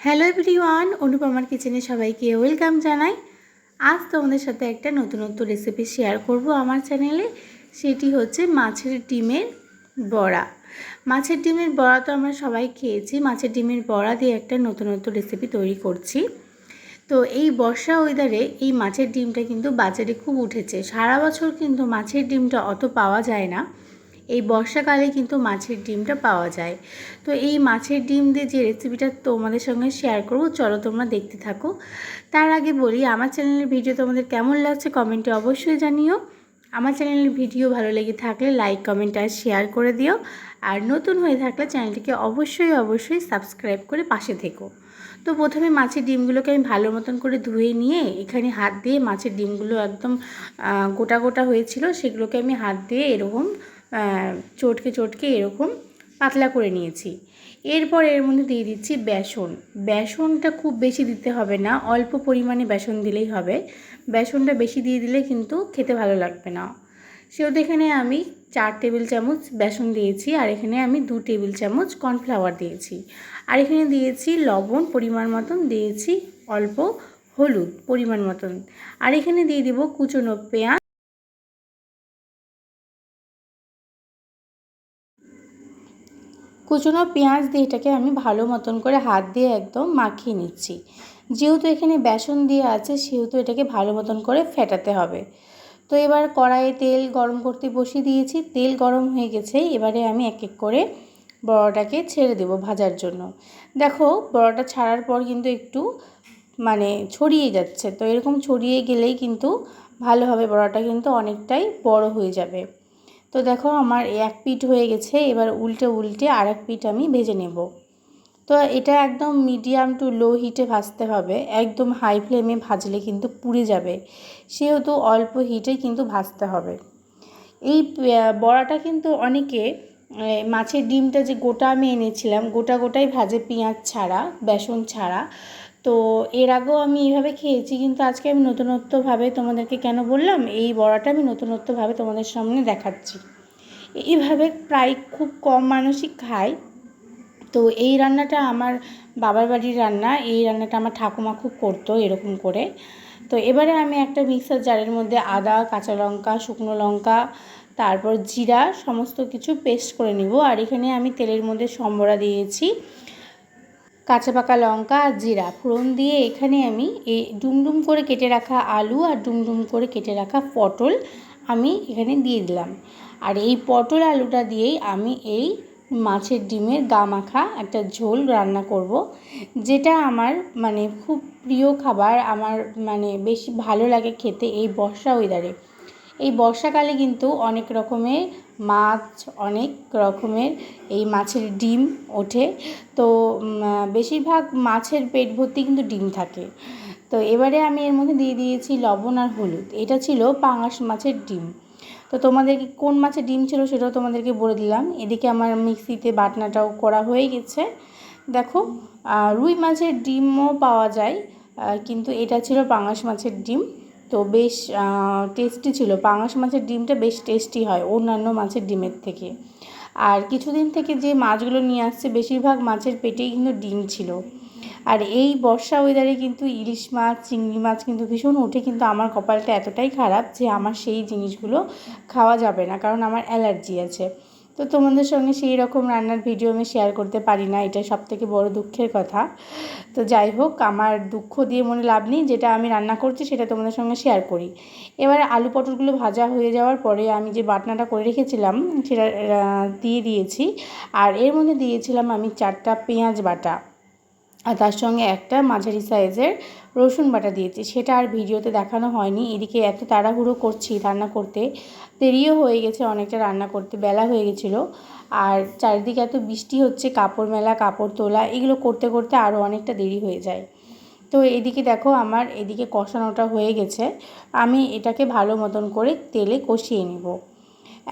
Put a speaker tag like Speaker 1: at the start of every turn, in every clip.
Speaker 1: Hello everyone অনুপমার কিচেনে সবাইকে welcome জানাই। আজ তোমাদের সাথে একটা নতুনত্ব রেসিপি শেয়ার করব আমার চ্যানেলে সেটি হচ্ছে মাছের ডিমের বড়া। মাছের ডিমের বড়া তো আমরা সবাই খেয়েছি। মাছের ডিমের বড়া দিয়ে একটা নতুনত্ব রেসিপি তৈরি করছি। তো এই বর্ষা ওয়েদারে এই মাছের ডিমটা কিন্তু বাজারে খুব উঠেছে। সারা বছর কিন্তু মাছের ডিমটা অত পাওয়া যায় না। এই বর্ষাকালে কিন্তু মাছের ডিমটা পাওয়া যায়। তো এই মাছের ডিম দিয়ে যে রেসিপিটা তোমাদের সঙ্গে শেয়ার করব, চলো তোমরা দেখতে থাকো। তার আগে বলি, আমার চ্যানেলের ভিডিও তোমাদের কেমন লাগছে কমেন্টে অবশ্যই জানিও। আমার চ্যানেলের ভিডিও ভালো লেগে থাকলে লাইক কমেন্ট আর শেয়ার করে দিও। আর নতুন হয়ে থাকলে চ্যানেলটিকে অবশ্যই অবশ্যই সাবস্ক্রাইব করে পাশে থেকো। তো প্রথমে মাছের ডিমগুলোকে আমি ভালো মতন করে ধুয়ে নিয়ে এখানে হাত দিয়ে মাছের ডিমগুলো একদম গোটা গোটা হয়েছিল, সেগুলোকে আমি হাত দিয়ে এরকম চটকে চটকে এরকম পাতলা করে নিয়েছি। এরপর এর মধ্যে দিয়ে দিচ্ছি বেসন। বেসনটা খুব বেশি দিতে হবে না, অল্প পরিমাণে বেসন দিলেই হবে। বেসনটা বেশি দিয়ে দিলে কিন্তু খেতে ভালো লাগবে না। সেহেতু এখানে আমি চার টেবিল চামচ বেসন দিয়েছি আর এখানে আমি দু টেবিল চামচ কর্নফ্লাওয়ার দিয়েছি। আর এখানে দিয়েছি লবণ পরিমাণ মতন, দিয়েছি অল্প হলুদ পরিমাণ মতন। আর এখানে দিয়ে দিব কুচনো পেঁয়াজ কুচনো পেঁয়াজ দিয়ে এটাকে আমি ভালো মতন করে হাত দিয়ে একদম মাখিয়ে নিচ্ছি। যেহেতু এখানে বেসন দিয়ে আছে, সেহেতু এটাকে ভালো মতন করে ফেটাতে হবে। তো এবার কড়াইয়ে তেল গরম করতে বসিয়ে দিয়েছি। তেল গরম হয়ে গেছে, এবারে আমি এক এক করে বড়াটাকে ছেড়ে দেব ভাজার জন্য। দেখো, বড়াটা ছাড়ার পর কিন্তু একটু মানে ছড়িয়ে যাচ্ছে। তো এরকম ছড়িয়ে গেলেই কিন্তু ভালো হবে বড়াটা কিন্তু অনেকটাই বড় হয়ে যাবে। তো দেখো আমার এক পিঠ হয়ে গেছে, এবার উল্টে উল্টে আর এক পিঠ আমি ভেজে নেব। তো এটা একদম মিডিয়াম টু লো হিটে ভাজতে হবে, একদম হাই ফ্লেমে ভাজলে কিন্তু পুড়ে যাবে, সেহেতু অল্প হিটে কিন্তু ভাজতে হবে। এই বড়াটা কিন্তু অনেকে মাছের ডিমটা যে গোটা আমি এনেছিলাম, গোটা গোটাই ভাজে পেঁয়াজ ছাড়া, বেসন ছাড়া তো এর আগেও আমি এইভাবে খেয়েছি, কিন্তু আজকে আমি নতুনত্বভাবে তোমাদেরকে কেন বললাম? এই বড়াটা আমি নতুনত্বভাবে তোমাদের সামনে দেখাচ্ছি। এইভাবে প্রায় খুব কম মানুষই খায়। তো এই রান্নাটা আমার বাবার বাড়ির রান্না, এই রান্নাটা আমার ঠাকুমা খুব করতো এরকম করে। তো এবারে আমি একটা মিক্সার জারের মধ্যে আদা, কাঁচা লঙ্কা, শুকনো লঙ্কা, তারপর জিরা, সমস্ত কিছু পেস্ট করে নিব। আর এখানে আমি তেলের মধ্যে সম্বরা দিয়েছি। কাঁচা পাকা লঙ্কা আর জিরা ফোড়ন দিয়ে এখানে আমি এই ডুমডুম করে কেটে রাখা আলু আর ডুমডুম করে কেটে রাখা পটল আমি এখানে দিয়ে দিলাম। আর এই পটল আলুটা দিয়েই আমি এই মাছের ডিমের গা মাখা একটা ঝোল রান্না করব, যেটা আমার মানে খুব প্রিয় খাবার, আমার মানে বেশি ভালো লাগে খেতে এই বর্ষা ওয়েদারে এই বর্ষাকালে কিন্তু অনেক রকমের মাছ, অনেক রকমের এই মাছের ডিম ওঠে। তো বেশিরভাগ মাছের পেট ভর্তি কিন্তু ডিম থাকে। তো এবারে আমি এর মধ্যে দিয়ে দিয়েছি লবণ আর হলুদ। এটা ছিল পাঙাশ মাছের ডিম। তো তোমাদেরকে কোন মাছের ডিম ছিল সেটাও তোমাদেরকে বলে দিলাম। এদিকে আমার মিক্সিতে বাটনাটাও করা হয়ে গেছে। দেখো রুই মাছের ডিমও পাওয়া যায় কিন্তু এটা ছিল পাঙাশ মাছের ডিম। তো বেশ টেস্টি ছিল। পাঙাশ মাছের ডিমটা বেশ টেস্টি হয় অন্যান্য মাছের ডিমের থেকে। আর কিছুদিন থেকে যে মাছগুলো নিয়ে আসছে, বেশিরভাগ মাছের পেটেই কিন্তু ডিম ছিল। আর এই বর্ষা ওয়েদারে কিন্তু ইলিশ মাছ, চিংড়ি মাছ কিন্তু ভীষণ ওঠে, কিন্তু আমার কপালটা এতটাই খারাপ যে আমার সেই জিনিসগুলো খাওয়া যাবে না, কারণ আমার অ্যালার্জি আছে। তো তোমাদের সঙ্গে সেই রকম রান্নার ভিডিও আমি শেয়ার করতে পারি না, এটা সব থেকে বড়ো দুঃখের কথা। তো যাই হোক, আমার দুঃখ দিয়ে মনে লাভ নেই, যেটা আমি রান্না করছি সেটা তোমাদের সঙ্গে শেয়ার করি। এবার আলু পটলগুলো ভাজা হয়ে যাওয়ার পরে আমি যে বাটনাটা করে রেখেছিলাম, সেটা দিয়ে দিয়েছি। আর এর মধ্যে দিয়েছিলাম আমি চারটা পেঁয়াজ বাটা। আর তার সঙ্গে একটা মাঝারি সাইজের রসুন বাটা দিয়েছি। সেটা আর ভিডিওতে দেখানো হয়নি। এদিকে এত তাড়াহুড়ো করছি রান্না করতে। দেরিও হয়ে গেছে অনেকটা রান্না করতে, বেলা হয়ে গেছিল। আর চারিদিকে এত বৃষ্টি হচ্ছে, কাপড় মেলা, কাপড় তোলা, এগুলো করতে করতে আরও অনেকটা দেরি হয়ে যায়। তো এদিকে দেখো আমার এদিকে কষানোটা হয়ে গেছে। আমি এটাকে ভালো মতন করে তেলে কষিয়ে নেব।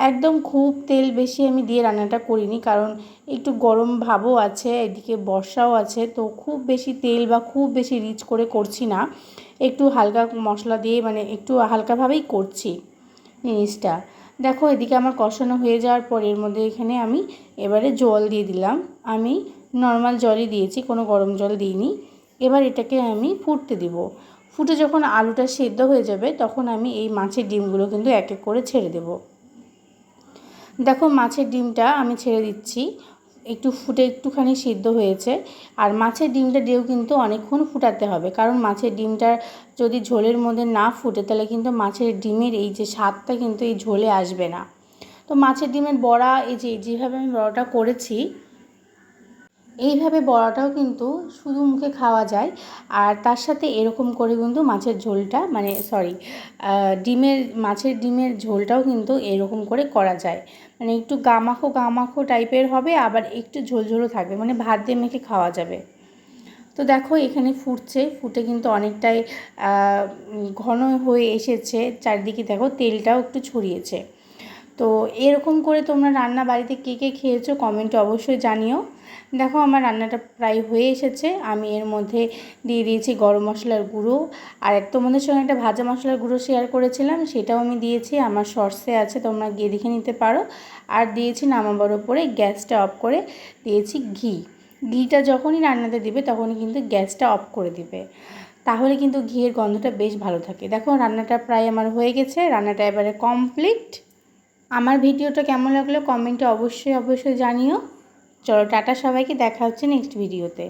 Speaker 1: একদম খুব তেল বেশি আমি দিয়ে রান্নাটা করিনি, কারণ একটু গরম ভাবও আছে, এদিকে বর্ষাও আছে, তো খুব বেশি তেল বা খুব বেশি রিচ করে করছি না। একটু হালকা মশলা দিয়ে মানে একটু হালকাভাবেই করছি জিনিসটা। দেখো, এদিকে আমার কষানো হয়ে যাওয়ার পর এর মধ্যে এখানে আমি এবারে জল দিয়ে দিলাম। আমি নর্মাল জলই দিয়েছি, কোনো গরম জল দিইনি। এবার এটাকে আমি ফুটতে দিব। ফুটে যখন আলুটা সেদ্ধ হয়ে যাবে, তখন আমি এই মাছের ডিমগুলো কিন্তু এক এক করে ছেড়ে দেব। দেখো মাছের ডিমটা আমি ছেড়ে দিচ্ছি। একটু ফুটে একটুখানি সিদ্ধ হয়েছে। আর মাছের ডিমটা দিয়েও কিন্তু অনেকক্ষণ ফুটাতে হবে। কারণ মাছের ডিমটা যদি ঝোলের মধ্যে না ফুটে, তাহলে কিন্তু মাছের ডিমের এই যে স্বাদটা কিন্তু এই ঝোলে আসবে না। তো মাছের ডিমের বড়া, এই যে, যেভাবে আমি বড়াটা করেছি এইভাবে বড়াটাও কিন্তু শুধু মুখে খাওয়া যায়। আর তার সাথে এরকম করে কিন্তু মাছের ঝোলটা মানে সরি ডিমের, মাছের ডিমের ঝোলটাও কিন্তু এরকম করে করা যায়। মানে একটু গামাখো গামাখো টাইপের হবে, আবার একটু ঝোলঝোলও থাকবে মানে ভাত দিয়ে মেখে খাওয়া যাবে। তো দেখো এখানে ফুটছে, ফুটে কিন্তু অনেকটাই ঘন হয়ে এসেছে। চারদিকে দেখো তেলটাও একটু ছড়িয়েছে। তো এরকম করে তোমরা রান্না বাড়িতে কে কে খেয়েছো কমেন্টে অবশ্যই জানিও। দেখো আমার রান্নাটা প্রায় হয়ে এসেছে। আমি এর মধ্যে দিয়ে দিয়েছি গরম মশলার গুঁড়ো। আর এক তোমাদের সঙ্গে একটা ভাজা মশলার গুঁড়ো শেয়ার করেছিলাম, সেটাও আমি দিয়েছি। আমার সর্ষে আছে, তোমরা গিয়ে দেখে নিতে পারো। আর দিয়েছি নামাবার ওপরে গ্যাসটা অফ করে দিয়েছি ঘি। ঘিটা যখনই রান্নাতে দিবে তখনই কিন্তু গ্যাসটা অফ করে দিবে। তাহলে কিন্তু ঘিয়ের গন্ধটা বেশ ভালো থাকে। দেখো রান্নাটা প্রায় আমার হয়ে গেছে। রান্নাটা এবারে কমপ্লিট আমার ভিডিওটা কেমন লাগল কমেন্টে অবশ্যই অবশ্যই জানিও। চলো টাটা সবাইকে, দেখা হচ্ছে নেক্সট ভিডিওতে